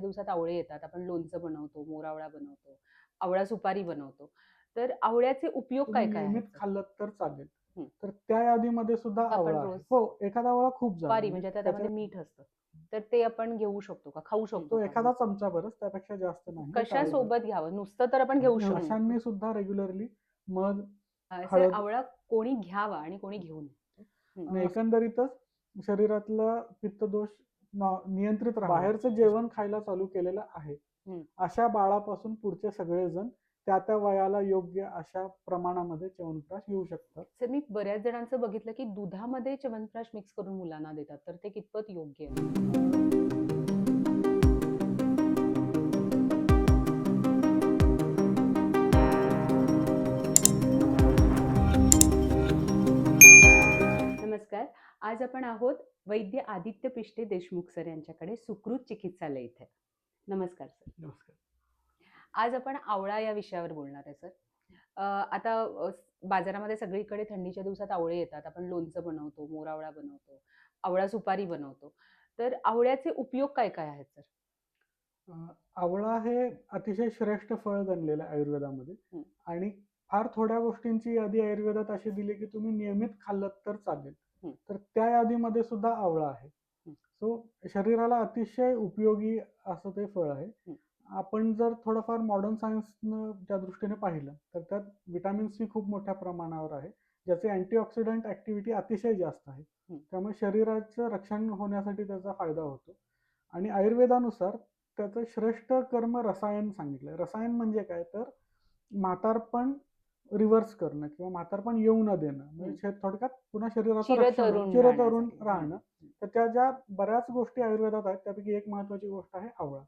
दिवसात आवळे येतात आपण लोणचं बनवतो मोरावळा बनवतो आवळा सुपारी बनवतो तर आवळ्याचे उपयोग काय काय आहेत? खाल्लं तर चालेल. तर त्या यादीमध्ये सुद्धा आपण आवळा आहे. रोज- हो एखादा आवळा खूप झाला सुपारी म्हणजे आता त्यामध्ये त्याच्यात- मीठ असतं तर ते आपण घेऊ शकतो का खाऊ शकतो तो का? एखादा चमचा बरंच त्यापेक्षा जास्त नाही कशा टाळायचं. सोबत घ्यावं नुसतं तर आपण घेऊ शकतो अशांनी सुद्धा रेग्युलरली मध अं, सर, हळद- आवळा कोणी घ्यावा आणि कोणी घेऊ नये. आणि एकंदरीतच शरीरातला पित्तदोष नियंत्रित बाहेरचं जेवण खायला चालू केलेलं आहे. अशा बाळापासून पुढचे सगळेजण त्या त्या वयाला योग्य अशा प्रमाणामध्ये च्यवनप्राश घेऊ शकतात. सर मी बऱ्याच जणांचं बघितलं की दुधामध्ये च्यवनप्राश मिक्स करून मुलांना देतात तर ते कितपत योग्य आहे? आज आपण आहोत वैद्य आदित्य पिष्टे देशमुख सर यांच्याकडे सुकृत चिकित्सालय इथे. नमस्कार सर. नमस्कार. आज आपण आवळा या विषयावर बोलणार आहे सर. आता बाजारामध्ये सगळीकडे थंडीच्या दिवसात आवळे येतात. आपण लोणचं बनवतो मोरावळा बनवतो आवळा सुपारी बनवतो. तर आवळ्याचे उपयोग काय काय आहेत सर? आवळा हे अतिशय श्रेष्ठ फळ गणलेलं आहे आयुर्वेदामध्ये. आणि फार थोड्या गोष्टींची यादी आयुर्वेदात अशी दिली की तुम्ही नियमित खाल्लं तर चालेल. तर त्या यादीमध्ये सुद्धा आवळा आहे. सो शरीराला अतिशय उपयोगी असं ते फळ आहे. आपण जर थोडंफार मॉडर्न सायन्सनं त्या दृष्टीने पाहिलं तर त्यात विटॅमिन सी खूप मोठ्या प्रमाणावर आहे ज्याचे अँटीऑक्सिडंट ऍक्टिव्हिटी अतिशय जास्त आहे. त्यामुळे शरीराचं रक्षण होण्यासाठी त्याचा फायदा होतो. आणि आयुर्वेदानुसार त्याचं श्रेष्ठ कर्म रसायन सांगितलंय. रसायन म्हणजे काय? तर म्हातारपण रिव्हर्स करणं किंवा म्हातारपण येऊ न देणं. म्हणजे थोडक्यात पुन्हा शरीराचं चिरतरुण. राहणं. तर त्या ज्या बऱ्याच गोष्टी आयुर्वेदात आहेत त्यापैकी एक महत्वाची गोष्ट आहे आवळा.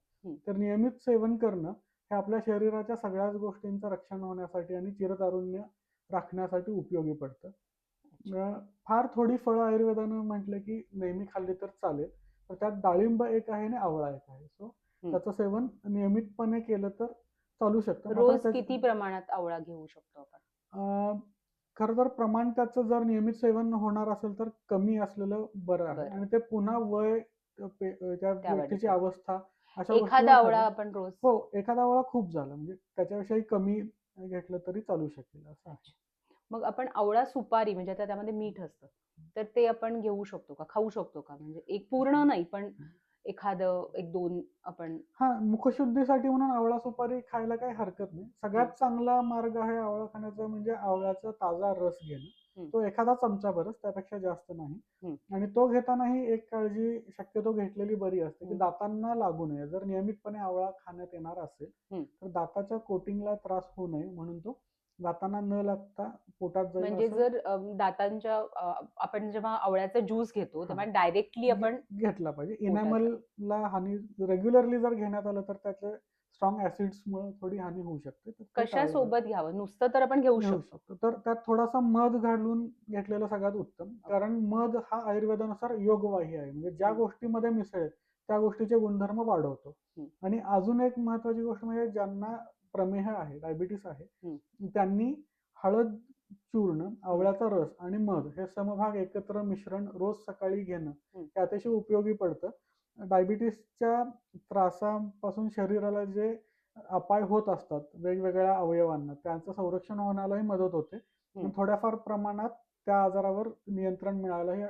तर नियमित सेवन करणं हे आपल्या शरीराच्या सगळ्याच गोष्टींचं रक्षण होण्यासाठी आणि चिरतारुण्य राखण्यासाठी उपयोगी पडतं. फार थोडी फळं आयुर्वेदानं म्हटलं की नेहमी खाल्ली तर चालेल. तर त्यात डाळिंब एक आहे आणि आवळा एक आहे. सो. त्याचं सेवन नियमितपणे केलं तर चालू शकतं. रोज किती प्रमाणात आवळा घेऊ शकतो आपण? खरं तर प्रमाण त्याचं जर नियमित सेवन होणार असेल तर कमी असलेलं बरं आहे. आणि ते पुन्हा वय त्या व्यक्तीची. अवस्था अशा एखादा आवळा. आपण रोज हो एखादा आवळा खूप झाला. म्हणजे त्याच्याविषयी कमी घेतलं तरी चालू शकेल असं आहे. मग आपण आवळा सुपारी म्हणजे आता त्यामध्ये मीठ असतं. तर ते आपण घेऊ शकतो का? खाऊ शकतो का? म्हणजे एक पूर्ण नाही पण एखादं एक दोन आपण हा मुखशुद्धीसाठी म्हणून आवळा सुपारी खायला काही हरकत नाही सगळ्यात चांगला मार्ग आहे आवळा खाण्याचा म्हणजे आवळ्याचा ताजा रस घेणं. तो एखादा चमचा बरंच त्यापेक्षा जास्त. नाही आणि तो घेतानाही एक काळजी शक्यतो घेतलेली बरी असते की. दातांना लागू नये जर नियमितपणे आवळा खाण्यात येणार असेल. तर दाताच्या कोटिंगला त्रास होऊ नये म्हणून तो दातांना न लागता पोटात जाईल म्हणजे असं? जर अम, दातांच्या अ, आपण जेव्हा आवळ्याचा ज्यूस घेतो तेव्हा डायरेक्टली आपण घेतला पाहिजे. पोटाचा. इनॅमलला हानी रेग्युलरली जर घेण्यात आलं तर त्याचे स्ट्रॉंग मुळे थोडी हानी होऊ शकते. तर ते कशा सोबत घ्यावं? नुसतं तर आपण घेऊ घेऊ शकतो. शकतो. तर त्यात थोडासा मध घालून घेतलेलं सगळ्यात उत्तम. कारण मध हा आयुर्वेदानुसार योगवाही आहे. म्हणजे ज्या. गोष्टीमध्ये मिसळेल त्या गोष्टीचे गुणधर्म वाढवतो. हं. आणि अजून एक महत्वाची गोष्ट म्हणजे ज्यांना प्रमेह आहे डायबिटीस आहे. त्यांनी हळद चूर्ण आवळ्याचा रस आणि मध हे समभाग एकत्र मिश्रण रोज सकाळी घेणं हं. अतिशय उपयोगी पडतं. डायबिटीसच्या त्रासापासून शरीराला जे अपाय होत असतात वेगवेगळ्या अवयवांना त्यांचं संरक्षण होण्यालाही मदत होते. थोड्याफार प्रमाणात त्या आजारावर नियंत्रण मिळायलाही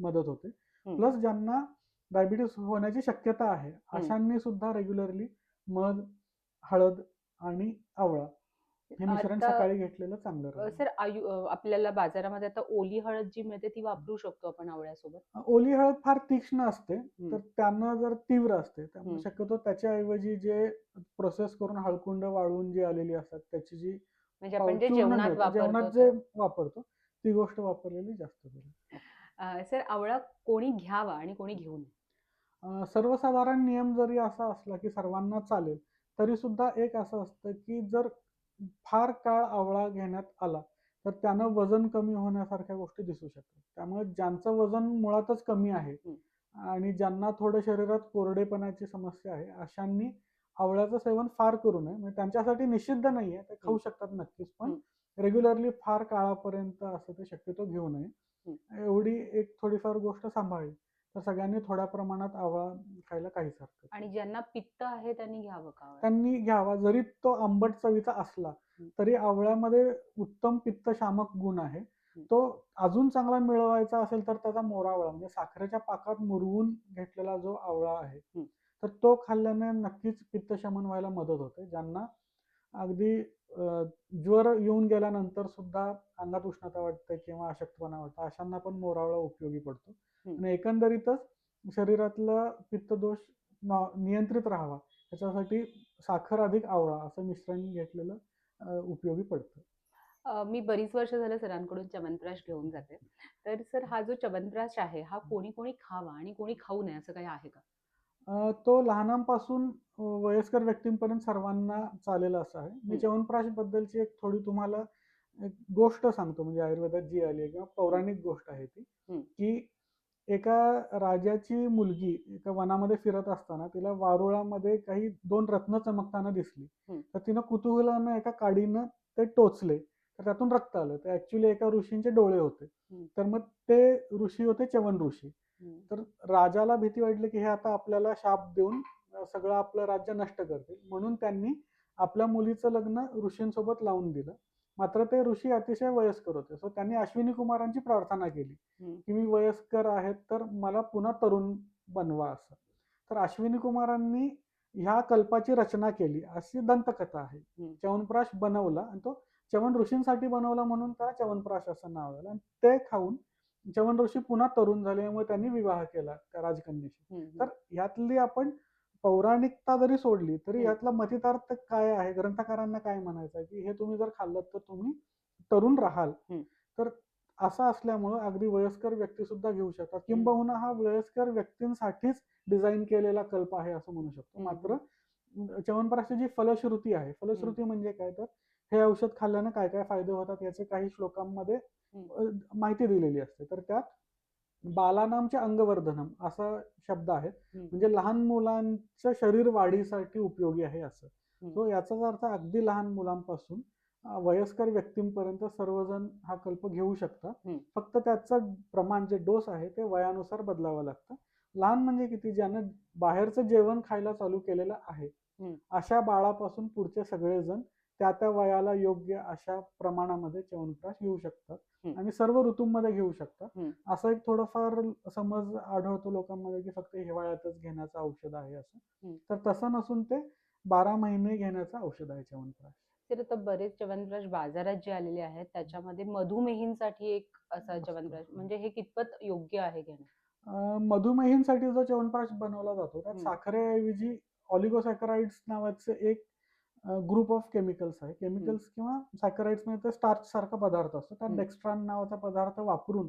मदत होते. प्लस ज्यांना डायबिटीस होण्याची शक्यता आहे अशांनी सुद्धा रेग्युलरली मध हळद आणि आवळा हे मिश्रण आता, सकाळी घेतलेलं चांगलं राहील. सर आयु अ, आपल्याला बाजारामध्ये आता ओली हळद जी मिळते ती वापरू शकतो आपण आवळ्यासोबत ओली हळद फार तीक्ष्ण असते. तर त्यांना जर तीव्र असते त्यामुळे. शक्यतो त्याच्याऐवजी जे प्रोसेस करून हळकुंड वाळून जी आलेली असतात त्याची जी म्हणजे आपण जे चूर्ण जेवणात मिळतं, जेवणात वापरतो जे ते. वापरतो ती गोष्ट वापरलेली जास्त बरी सर आवळा कोणी घ्यावा आणि कोणी घेऊ नये अं, सर्वसाधारण नियम जरी असा असला की सर्वांना चालेल तरी सुद्धा एक असं असतं की जर फार काळ आवळा घेण्यात आला तर त्यानं वजन कमी होण्यासारख्या गोष्टी दिसू शकतात त्यामुळे ज्यांचं वजन मुळातच कमी आहे. आणि ज्यांना थोडं शरीरात कोरडेपणाची समस्या आहे अशांनी आवळ्याचं सेवन फार करू नये म्हणजे त्यांच्यासाठी निषिद्ध नाहीये ते खाऊ. शकतात नक्कीच पण. रेग्युलरली फार काळापर्यंत असं ते शक्यतो घेऊ नये. एवढी एक थोडीफार गोष्ट सांभाळली तर सगळ्यांनी थोड्या प्रमाणात आवळा खायला काहीच हरकत नाही. आणि ज्यांना पित्त आहे त्यांनी घ्यावं का आवळा? त्यांनी घ्यावा जरी तो आंबट चवीचा असला. तरी आवळ्यामध्ये उत्तम पित्तशामक गुण आहे. तो अजून चांगला मिळवायचा असेल तर त्याचा मोरावळा म्हणजे साखरेच्या पाकात मुरवून घेतलेला जो आवळा आहे. तर तो खाल्ल्याने नक्कीच पित्तशमन व्हायला मदत होते ज्यांना अगदी ज्वर येऊन गेल्यानंतर सुद्धा अंगात उष्णता वाटते किंवा अशक्तपणा वाटतं अशांना पण मोरावळा उपयोगी पडतो. आणि एकंदरीतच शरीरातला पित्तदोष ना- नियंत्रित राहावा त्याच्यासाठी साखर अधिक आवळा असं मिश्रण घेतलेलं उपयोगी पडतं. मी बरीच वर्ष झालं सरांकडून च्यवनप्राश घेऊन जाते. तर सर हा जो च्यवनप्राश आहे हा. कोणी कोणी खावा आणि कोणी खाऊ नये असं काही आहे का? तो लहानांपासून वयस्कर व्यक्तींपर्यंत सर्वांना चालेल असं आहे मी. च्यवनप्राश बद्दलची एक थोडी तुम्हाला एक गोष्ट सांगतो म्हणजे आयुर्वेदात जी आली आहे किंवा पौराणिक गोष्ट आहे ती. की एका राजाची मुलगी एका वनामध्ये फिरत असताना तिला वारुळामध्ये काही दोन रत्न चमकताना दिसली. तर तिनं कुतूहलानं एका काडीनं ते टोचले तर त्यातून रक्त आलं ते ऍक्च्युली एका ऋषींचे डोळे होते. तर मग ते ऋषी होते च्यवन ऋषी. तर राजाला भीती वाटली की हे आता आपल्याला शाप देऊन सगळं आपलं राज्य नष्ट करतील. म्हणून त्यांनी आपल्या मुलीचं लग्न ऋषींसोबत लावून दिलं. मात्र ते ऋषी अतिशय वयस्कर होते. सो त्यांनी अश्विनी कुमारांची प्रार्थना केली. की मी वयस्कर आहेत तर मला पुन्हा तरुण बनवा असं. तर अश्विनी कुमारांनी ह्या कल्पाची रचना केली. अशी दंतकथा आहे. च्यवनप्राश बनवला आणि तो च्यवन ऋषींसाठी बनवला म्हणून त्याला च्यवनप्राश असं नाव आलं. आणि ते खाऊन च्यवन ऋषी पुन्हा तरुण झाले त्यामुळे त्यांनी विवाह केला त्या राजकन्येशी. तर यातली आपण पौराणिकता जरी सोडली तरी. यातला मतितार्थ काय आहे? ग्रंथकारांना काय म्हणायचं आहे? की हे तुम्ही जर खाल्लं तर तुम्ही तरुण राहाल. तर असं असल्यामुळं अगदी वयस्कर व्यक्ती सुद्धा घेऊ शकतात. किंबहुना हा वयस्कर व्यक्तींसाठीच डिझाईन केलेला कल्प आहे असं म्हणू शकतो. मात्र च्यवनप्राशची जी फलश्रुती आहे फलश्रुती म्हणजे काय? तर हे औषध खाल्ल्यानं काय काय फायदे होतात याचे काही श्लोकांमध्ये माहिती दिलेली असते तर त्यात बालानामचे अंगवर्धनम असा शब्द आहे. म्हणजे लहान मुलांच्या शरीर वाढीसाठी उपयोगी आहे असं. तो याचाच अर्थ अगदी लहान मुलांपासून वयस्कर व्यक्तींपर्यंत सर्वजण हा कल्प घेऊ शकतात हम्म. फक्त त्याचं प्रमाण जे डोस आहे ते वयानुसार बदलावं लागतं लहान म्हणजे किती ज्यानं बाहेरचं जेवण खायला चालू केलेलं आहे. अशा बाळापासून पुढचे सगळेजण त्या त्या वयाला योग्य अशा प्रमाणामध्ये च्यवनप्राश घेऊ शकतात. आणि सर्व ऋतूंमध्ये घेऊ शकतात. असं एक थोडंफार समज आढळतो लोकांमध्ये की फक्त हिवाळ्यातच घेण्याचं औषध आहे असं. तर तसं नसून ते बारा महिने घेण्याचं औषध आहे च्यवनप्राश तर आता बरेच च्यवनप्राश बाजारात जे आलेले आहेत त्याच्यामध्ये मधुमेहींसाठी एक असा. च्यवनप्राश म्हणजे हे कितपत योग्य आहे घेणं मधुमेहींसाठी जो च्यवनप्राश बनवला जातो त्यात. साखरेऐवजी ऑलिगोसॅकराइड्स नावाचे एक ग्रुप ऑफ केमिकल्स आहे केमिकल्स किंवा सॅकराइड्स म्हणजे स्टार्च सारखा पदार्थ असतो त्यात हम्म. डेक्स्ट्रान नावाचा पदार्थ वापरून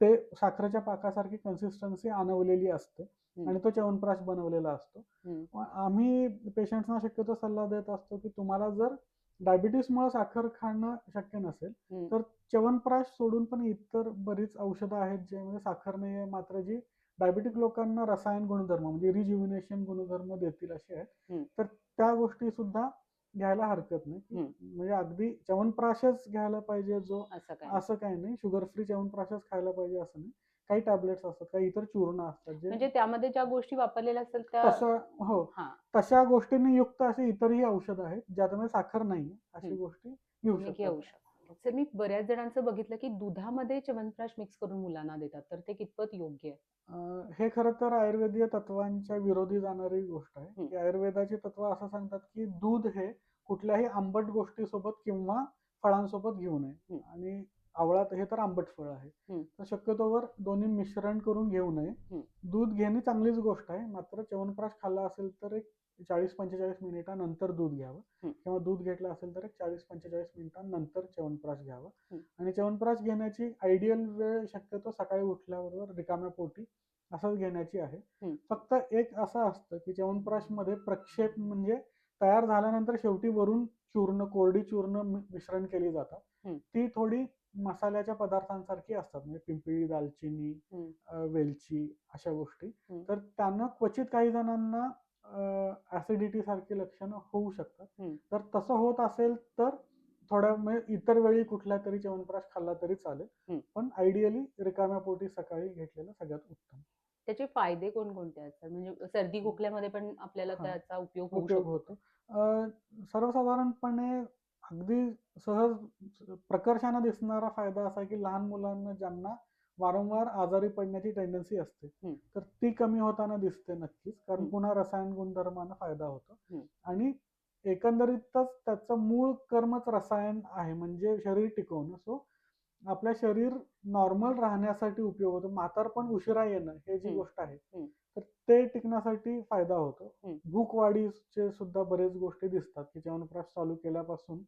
ते साखरेच्या पाकासारखी कन्सिस्टन्सी आणवलेली असते. आणि तो च्यवनप्राश बनवलेला असतो आम्ही पेशंट्सना शक्यतो सल्ला देत असतो की तुम्हाला जर डायबिटीसमुळे साखर खाणं शक्य नसेल. तर च्यवनप्राश सोडून पण इतर बरीच औषधं आहेत ज्यामध्ये साखर नाही आहे मात्र जी डायबिटिक लोकांना रसायन गुणधर्म म्हणजे रिज्युविनेशन गुणधर्म देतील असे आहेत. तर त्या गोष्टी सुद्धा घ्यायला हरकत नाही. म्हणजे अगदी च्यवनप्राशच घ्यायला पाहिजे जो असं काय असं काही नाही. शुगर फ्री च्यवनप्राशच खायला पाहिजे असं नाही. काही टॅबलेट्स असतात काही इतर चूर्ण असतात म्हणजे त्यामध्ये ज्या गोष्टी वापरलेल्या असतात त्या तसं हो. हा. तशा गोष्टींनी युक्त अशी इतरही औषधं आहेत ज्याच्यामध्ये साखर नाही अशी. गोष्टी घेऊ शकता. सर मी बऱ्याच जणांचं बघितलं की दुधामध्ये च्यवनप्राश मिक्स करून मुलांना देतात तर ते कितपत योग्य आहे अं, हे खरं तर आयुर्वेदीय तत्वांच्या विरोधी जाणारी गोष्ट आहे. की आयुर्वेदाची तत्व असं सांगतात की दूध हे कुठल्याही आंबट गोष्टीसोबत किंवा फळांसोबत घेऊ नये. आणि आवळा हे तर आंबट फळ आहे. तर शक्यतोवर दोन्ही मिश्रण करून घेऊ नये. दूध घेणे चांगलीच गोष्ट आहे मात्र च्यवनप्राश खाल्ला असेल तर एक चाळीस पंचेचाळीस मिनिटानंतर दूध घ्यावं. किंवा दूध घेतलं असेल तर चाळीस पंचेचाळीस मिनिटांनंतर च्यवनप्राश घ्यावं. आणि च्यवनप्राश घेण्याची आयडियल वेळ शक्यतो सकाळी उठल्याबरोबर रिकाम्या पोटी असंच घेण्याची आहे. फक्त एक असं असतं की च्यवनप्राशमध्ये प्रक्षेप म्हणजे तयार झाल्यानंतर शेवटी वरून चूर्ण कोरडी चूर्ण मिश्रण केली जातात. ती थोडी मसाल्याच्या पदार्थांसारखी असतात म्हणजे पिंपळी दालचिनी वेलची अशा गोष्टी. तर त्यांना क्वचित काही जणांना ऍसिडिटी सारखी लक्षणं होऊ शकतात. तर तसं होत असेल तर थोड्या म्हणजे इतर वेळी कुठल्या तरी च्यवनप्राश खाल्ला तरी चालेल. पण आयडियली रिकाम्या पोटी सकाळी घेतलेलं सगळ्यात उत्तम. त्याचे फायदे कोणकोणते असतात म्हणजे सर्दी खोकल्यामध्ये पण आपल्याला. त्याचा उपयोग होऊ उपयोग शकतो. होतो. सर्वसाधारणपणे अगदी सहज प्रकर्षाने दिसणारा फायदा असा की लहान मुलांना ज्यांना वारंवार आजारी पडण्याची टेंडन्सी असते. तर ती कमी होताना दिसते नक्कीच कारण. पुन्हा रसायन गुणधर्मांना फायदा होतो. आणि एकंदरीतच त्याचं मूळ कर्मच रसायन आहे म्हणजे शरीर टिकवणं सो आपल्या शरीर नॉर्मल राहण्यासाठी उपयोग होतो म्हातारपण उशिरा येणं हे जी. गोष्ट आहे. तर ते टिकण्यासाठी फायदा होतो. भूक वाढीचे सुद्धा बरेच गोष्टी दिसतात की च्यवनप्राश चालू केल्यापासून.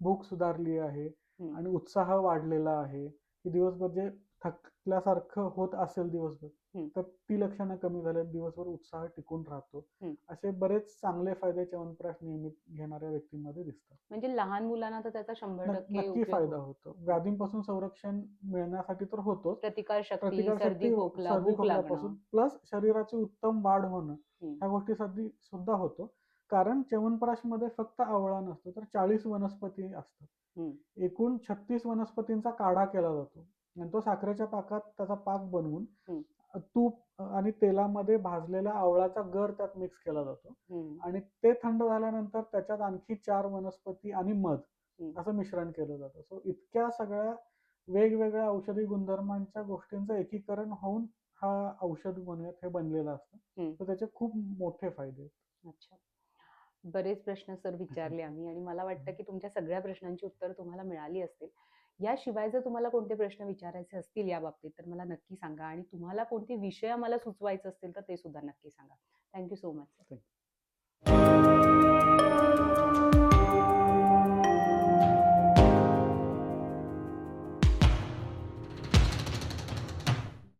भूक सुधारली आहे. आणि उत्साह वाढलेला आहे की दिवसभर जे थकल्यासारखं होत असेल दिवसभर. तर ती लक्षणं कमी झाली दिवसभर उत्साह टिकून राहतो. असे बरेच चांगले फायदे च्यवनप्राश नियमित घेणाऱ्या व्यक्तींमध्ये दिसतात म्हणजे लहान मुलांना तर त्याचा शंभर नक्की फायदा होतो. होतो व्याधींपासून संरक्षण मिळण्यासाठी तर शक्ती प्रतिकारशक्ती खोकल्यापासून प्लस शरीराची उत्तम वाढ होणं. ह्या गोष्टीसाठी सुद्धा होतो कारण च्यवनप्राशमध्ये फक्त आवळा नसतो तर चाळीस वनस्पती असतात. एकूण छत्तीस वनस्पतींचा काढा केला जातो आणि तो साखरेच्या पाकात त्याचा पाक बनवून. तूप आणि तेलामध्ये भाजलेला आवळाचा गर त्यात मिक्स केला जातो. आणि ते थंड झाल्यानंतर त्याच्यात आणखी चार वनस्पती आणि मध. असं मिश्रण केलं जातं सो इतक्या सगळ्या वेगवेगळ्या औषधी गुणधर्मांच्या गोष्टींचं एकीकरण होऊन हा औषध बनवत हे बनलेलं असतं. तर त्याचे खूप मोठे फायदे आहेत अच्छा बरेच प्रश्न सर विचारले आम्ही आणि मला वाटतं की तुमच्या सगळ्या प्रश्नांची उत्तर तुम्हाला मिळाली असतील याशिवाय जर तुम्हाला कोणते प्रश्न विचारायचे असतील या बाबतीत तर मला नक्की सांगा आणि तुम्हाला कोणते विषय आम्हाला सुचवायचे असतील तर ते सुद्धा नक्की सांगा. Thank you so much sir